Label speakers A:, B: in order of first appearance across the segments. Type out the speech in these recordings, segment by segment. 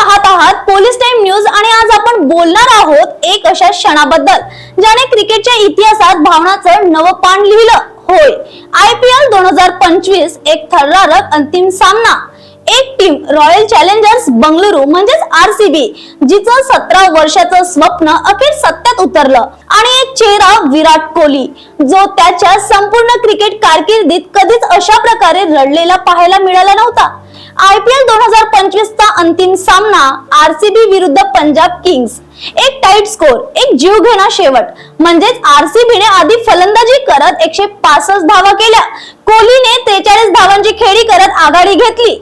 A: पाहत आहात police time news आणि आज आपण बोलणार आहोत एक अशा क्षणाबद्दल ज्याने क्रिकेटच्या इतिहासात भावनाचं नवं पान लिहिलं. होय आय पी एल दोन हजार पंचवीस एक थरारक अंतिम सामना. एक टीम रॉयल चॅलेंजर्स बंगळुरू म्हणजेच आर सी बी जिचं सतरा वर्षाचं स्वप्न अखेर सत्यात उतरलं. आणि एक चेहरा विराट कोहली जो त्याच्या संपूर्ण क्रिकेट कारकिर्दीत कधीच अशा प्रकारे रडलेला पाहायला मिळाला नव्हता. आय पी एल दोन हजार पंचवीस अंतिम सामना आरसीबी विरुद्ध पंजाब किंग्स. एक टाईट स्कोर एक जीवघेणा शेवट. म्हणजेच आरसीबीने आधी फलंदाजी करत एकशे पासष्ट धावा केल्या. कोहलीने त्रेचाळीस धावांची खेळी करत आघाडी घेतली.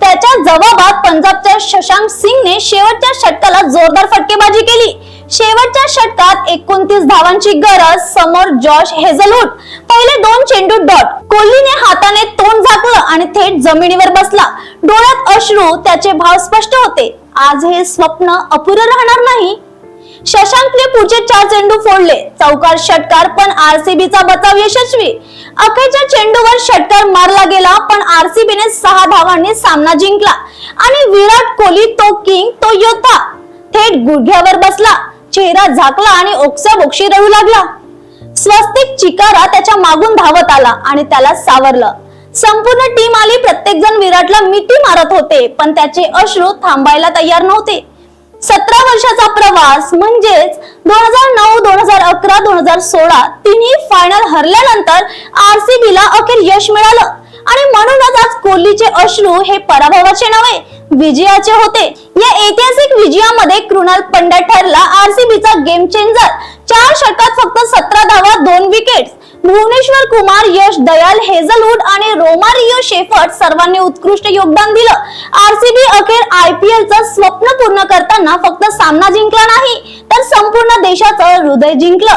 A: त्याच्या जवाबात पंजाबच्या शशांक सिंगने शेवटच्या षटकाला जोरदार फटकेबाजी केली. शेवटच्या षटकात एकोणतीस धावांची गरज समोर जॉश हेझलवूड. पहिले दोन चेंडू डॉट. कोहलीने हाताने तोंड झाकलं आणि थेट जमिनीवर बसला. डोळ्यात अश्रू त्याचे भाव स्पष्ट होते. आज हे स्वप्न अपुरं राहणार नाही. शशांकने पुढचे चार चेंडू फोडले. चौकार षटकार पण आरसीबीचा बचाव यशस्वी. अखेरच्या चेंडूवर षटकार मारला गेला पण आरसीबीने सहा धावांनी सामना जिंकला. आणि विराट कोहली तो किंग तो योद्धा. थेट गुडघ्यावर बसला. चेहरा झाकला आणि ओक्साबोक्षी रडू लागला. स्वस्तिक चिकारा त्याच्या मागून धावत आला आणि त्याला सावरलं. संपूर्ण टीम आली प्रत्येक जण विराटला मिठी मारत होते पण त्याचे अश्रू थांबायला तयार नव्हते. सतरा वर्षाचा प्रवास म्हणजेच दोन हजार नऊ दोन हजार अकरा दोन हजार सोळा तिन्ही फायनल हरल्यानंतर आरसीबी ला अखेर यश मिळालं. आणि म्हणूनच आज कोहलीचे अश्रू हे पराभवाचे नव्हे विजयाचे होते. या ऐतिहासिक विजयामध्ये कृणाल पंड्या ठरला आरसीबीचा गेम चेंजर चार षटकात फक्त सतरा धावा दोन विकेट्स भुवनेश्वर कुमार यश दयाल हेझलवूड आणि रोमारियो शेफर्ट सर्वांनी उत्कृष्ट योगदान दिलं. आरसीबी अखेर आयपीएलचं स्वप्न पूर्ण करताना फक्त सामना जिंकला नाही तर संपूर्ण देशाचं हृदय जिंकलं.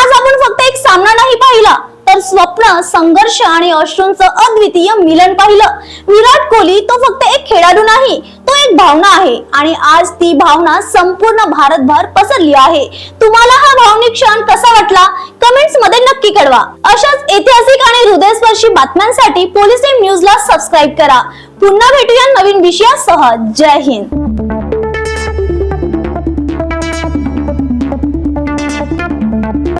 A: आज आपण फक्त एक सामना नाही पाहिला तर स्वप्न संघर्ष आणि अश्रूंचं अद्वितीय मिलन पाहिलं. विराट कोहली तो फक्त एक खेळाडू नाही तो एक भावना आहे आणि आज ती भावना संपूर्ण भारतभर पसरली आहे. तुम्हाला हा भावनिक क्षण कसा वाटला? घडवा अशाच ऐतिहासिक आणि हृदयस्पर्शी बातम्यांसाठी पोलीस न्यूज ला सबस्क्राईब करा. पुन्हा भेटूया नवीन विषयासह. जय हिंद.